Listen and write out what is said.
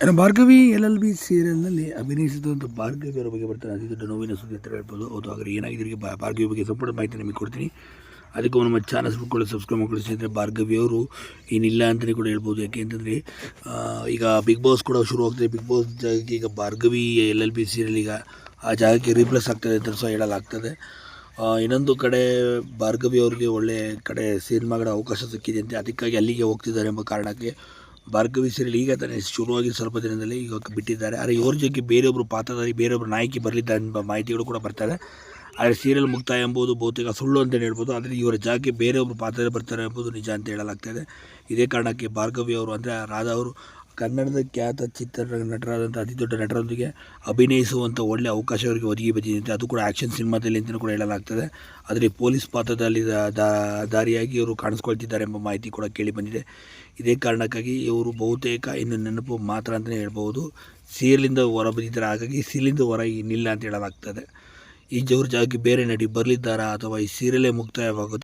ಇನ್ನು Bhargavi L L B ಸೀರಿಯಲ್ನಲ್ಲಿ ಅಭಿನಯಿಸಿದಂಥ ಭಾರ್ಗವಿ ಅವರ ಬಗ್ಗೆ ಬರ್ತಾರೆ. ಅತಿ ದೊಡ್ಡ ನೋವಿನ ಸುದ್ದಿ ಅಂತ ಹೇಳ್ಬೋದು. ಹೌದು ಆದರೆ ಏನಾಗಿದೆ? ಭಾರ್ಗವಿ ಬಗ್ಗೆ ಸಂಪೂರ್ಣ ಮಾಹಿತಿ ನಿಮಗೆ ಕೊಡ್ತೀನಿ. ಅದಕ್ಕೆ ನಮ್ಮ ಚಾನಲ್ ಬಿಟ್ಕೊಳ್ಳಿ ಸಬ್ಸ್ಕ್ರೈಬ್ ಮಾಡ್ಕೊಳ್ಳಿ. ಸ್ನೇಹಿತರೆ, ಭಾರ್ಗವಿ ಅವರು ಏನಿಲ್ಲ ಅಂತಲೇ ಕೂಡ ಹೇಳ್ಬೋದು. ಯಾಕೆ ಅಂತಂದರೆ ಈಗ ಬಿಗ್ ಬಾಸ್ ಕೂಡ ಶುರು ಆಗ್ತದೆ. ಬಿಗ್ ಬಾಸ್ ಜಾಗಕ್ಕೆ ಈಗ Bhargavi L L B serial ಈಗ ಆ ಜಾಗಕ್ಕೆ ರೀಪ್ಲೇಸ್ ಆಗ್ತದೆ ಅಂತ ಸಹ ಹೇಳಲಾಗ್ತದೆ. ಇನ್ನೊಂದು ಕಡೆ ಭಾರ್ಗವಿ ಅವರಿಗೆ ಒಳ್ಳೆ ಕಡೆ ಸಿನಿಮಾಗಳ ಅವಕಾಶ ಸಿಕ್ಕಿದೆ ಅಂತೆ ಅದಕ್ಕಾಗಿ ಅಲ್ಲಿಗೆ ಹೋಗ್ತಿದ್ದಾರೆ ಎಂಬ ಕಾರಣಕ್ಕೆ ಭಾರ್ಗವಿ ಸೀರಿಯಲ್ ಈಗ ತಾನೇ ಶುರುವಾಗಿ ಸ್ವಲ್ಪ ದಿನದಲ್ಲಿ ಈಗ ಬಿಟ್ಟಿದ್ದಾರೆ. ಆದರೆ ಇವ್ರ ಜೊತೆ ಬೇರೆಯೊಬ್ಬರು ಪಾತ್ರದಲ್ಲಿ ಬೇರೊಬ್ಬರು ನಾಯಕಿ ಬರಲಿದ್ದಾರೆ ಎಂಬ ಮಾಹಿತಿಗಳು ಕೂಡ ಬರ್ತಾರೆ. ಆದರೆ ಸೀರಿಯಲ್ ಮುಕ್ತಾಯ ಎಂಬುದು ಬಹುತೇಕ ಸುಳ್ಳು ಅಂತಲೇ ಹೇಳ್ಬೋದು. ಆದರೆ ಇವರ ಜಾಗಕ್ಕೆ ಬೇರೆಯೊಬ್ಬರು ಪಾತ್ರದಲ್ಲಿ ಬರ್ತಾರೆ ಎಂಬುದು ನಿಜ ಅಂತ ಹೇಳಲಾಗ್ತದೆ ಇದೇ ಕಾರಣಕ್ಕೆ ಭಾರ್ಗವಿ ಅವರು, ಅಂದರೆ ರಾಧಾ ಅವರು ಕನ್ನಡದ ಖ್ಯಾತ ಚಿತ್ರ ನಟರಾದಂಥ ಅತಿ ದೊಡ್ಡ ನಟರೊಂದಿಗೆ ಅಭಿನಯಿಸುವಂಥ ಒಳ್ಳೆಯ ಅವಕಾಶ ಅವರಿಗೆ ಒದಗಿ ಬಂದಿದೆ ಅದು ಕೂಡ ಆ್ಯಕ್ಷನ್ ಸಿನಿಮಾದಲ್ಲಿ ಅಂತಲೂ ಕೂಡ ಹೇಳಲಾಗ್ತದೆ. ಆದರೆ ಪೊಲೀಸ್ ಪಾತ್ರದಲ್ಲಿ ದಾರಿಯಾಗಿ ಇವರು ಕಾಣಿಸ್ಕೊಳ್ತಿದ್ದಾರೆ ಎಂಬ ಮಾಹಿತಿ ಕೂಡ ಕೇಳಿ ಬಂದಿದೆ. ಇದೇ ಕಾರಣಕ್ಕಾಗಿ ಇವರು ಬಹುತೇಕ ಇನ್ನು ನೆನಪು ಮಾತ್ರ ಅಂತಲೇ ಹೇಳ್ಬೋದು ಸೀರಿಯಲಿಂದ ಹೊರ ಬಂದಿದ್ದಾರೆ ಹಾಗಾಗಿ ಸೀರಿಯಲಿಂದ ಹೊರ ಇನ್ನಿಲ್ಲ ಅಂತ ಹೇಳಲಾಗ್ತದೆ. ಈ ಜೋರ್ ಜಾಗಕ್ಕೆ ಬೇರೆ ನಡಿ ಬರಲಿದ್ದಾರಾ ಅಥವಾ ಈ ಸೀರಿಯಲೇ ಮುಕ್ತಾಯವಾಗುತ್ತಾ